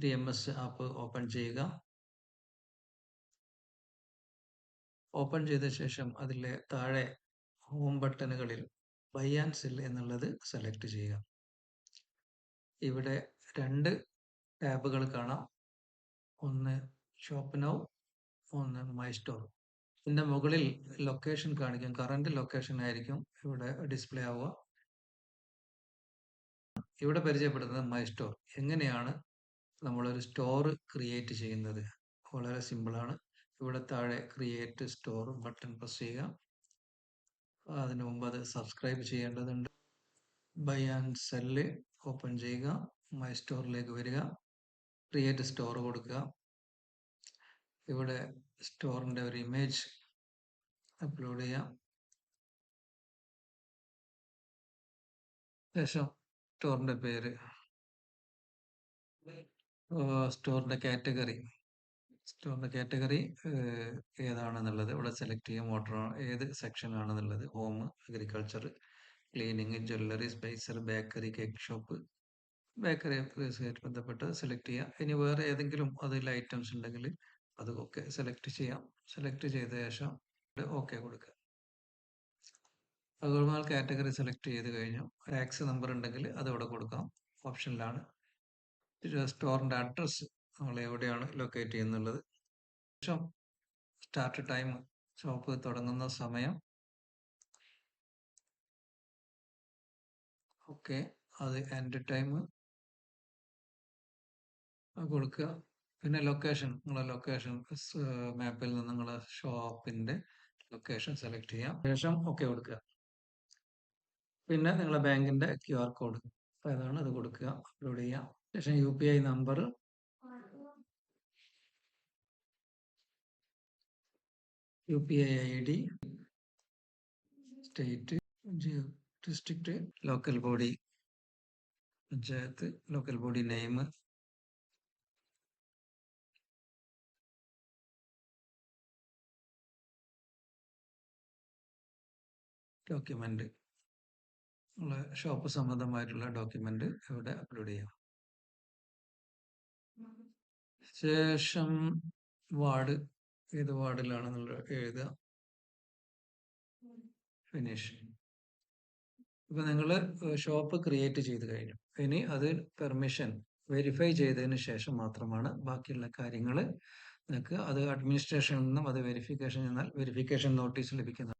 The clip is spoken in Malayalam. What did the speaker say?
ഒരു എം എസ് ആപ്പ് ഓപ്പൺ ചെയ്യുക. ഓപ്പൺ ചെയ്ത ശേഷം അതിലെ താഴെ ഹോം ബട്ടണുകളിൽ ബൈ ആൻഡ് സെൽ എന്നുള്ളത് സെലക്ട് ചെയ്യുക. ഇവിടെ രണ്ട് ടാബുകൾ കാണാം. ഒന്ന് ഷോപ്പ് നൗ ഒന്ന് മൈ സ്റ്റോർ ഇതിന്റെ മുകളിൽ ലൊക്കേഷൻ കാണിക്കും. കറണ്ട് ലൊക്കേഷൻ ആയിരിക്കും ഇവിടെ ഡിസ്പ്ലേ ആവുക. ഇവിടെ പരിചയപ്പെടുന്നത് മൈ സ്റ്റോർ എങ്ങനെയാണ് നമ്മളൊരു സ്റ്റോർ ക്രിയേറ്റ് ചെയ്യുന്നത്. വളരെ സിമ്പിളാണ് ഇവിടെ താഴെ ക്രിയേറ്റ് സ്റ്റോർ ബട്ടൺ പ്രസ് ചെയ്യുക. അതിനു മുമ്പ് അത് സബ്സ്ക്രൈബ് ചെയ്യേണ്ടതുണ്ട്. ബൈ ആൻഡ് സെല്ല് ഓപ്പൺ ചെയ്യുക. മൈ സ്റ്റോറിലേക്ക് വരിക. ക്രിയേറ്റ് സ്റ്റോർ കൊടുക്കുക. ഇവിടെ സ്റ്റോറിന്റെ ഒരു ഇമേജ് അപ്ലോഡ് ചെയ്യാം. ശേഷം സ്റ്റോറിന്റെ പേര്. സ്റ്റോറിന്റെ കാറ്റഗറി. സ്റ്റോറിന്റെ കാറ്റഗറി ഏതാണെന്നുള്ളത്? ഇവിടെ സെലക്ട് ചെയ്യാം. മോട്ടർ ഏത് സെക്ഷൻ ആണെന്നുള്ളത് home agriculture cleaning jewellery spices bakery cake shop. Bakery ബന്ധപ്പെട്ട് സെലക്ട് ചെയ്യാം. ഇനി വേറെ ഏതെങ്കിലും അതിൽ ഐറ്റംസ് ഉണ്ടെങ്കിൽ അതൊക്കെ സെലക്ട് ചെയ്യാം. സെലക്ട് ചെയ്ത ശേഷം ഓക്കെ കൊടുക്കുക. അതുപോലെ കാറ്റഗറി സെലക്ട് ചെയ്ത് കഴിഞ്ഞു. ആക്സ് നമ്പർ ഉണ്ടെങ്കിൽ അത് ഇവിടെ കൊടുക്കാം. ഓപ്ഷനിലാണ്. സ്റ്റോറിന്റെ അഡ്രസ്സ് നമ്മൾ എവിടെയാണ് ലൊക്കേറ്റ് ചെയ്യുന്നുള്ളത്. ശേഷം സ്റ്റാർട്ട് ടൈം ഷോപ്പ് തുടങ്ങുന്ന സമയം. ഓക്കെ അത് എൻഡ് ടൈം കൊടുക്കുക. പിന്നെ ലൊക്കേഷൻ നിങ്ങളെ ലൊക്കേഷൻ മാപ്പിൽ നിന്ന് നിങ്ങളെ ഷോപ്പിന്റെ ലൊക്കേഷൻ സെലക്ട് ചെയ്യാം. ശേഷം ഓക്കെ കൊടുക്കുക. പിന്നെ നിങ്ങളെ ബാങ്കിന്റെ ക്യു ആർ കോഡ് അതാണ് അത് കൊടുക്കുക. അപ്ലോഡ് ചെയ്യാം. ശേഷം U P I number U P I I D. State district local body panchayat. Local body name document shop സംബന്ധമായിട്ടുള്ള ഡോക്യുമെന്റ് ഇവിടെ അപ്ലോഡ് ചെയ്യാം. ശേഷം വാർഡ് ഏത് വാർഡിലാണെന്നുള്ള എഴുതുക. ഫിനിഷ് ഇപ്പൊ നിങ്ങൾ ഷോപ്പ് ക്രിയേറ്റ് ചെയ്ത് കഴിഞ്ഞു. ഇനി അത് പെർമിഷൻ വെരിഫൈ ചെയ്തതിന് ശേഷം മാത്രമാണ് ബാക്കിയുള്ള കാര്യങ്ങൾ നിങ്ങൾക്ക് അത് അഡ്മിനിസ്ട്രേഷനിൽ നിന്നും അത് വെരിഫിക്കേഷൻ എന്നാൽ വെരിഫിക്കേഷൻ നോട്ടീസ് ലഭിക്കുന്നത്.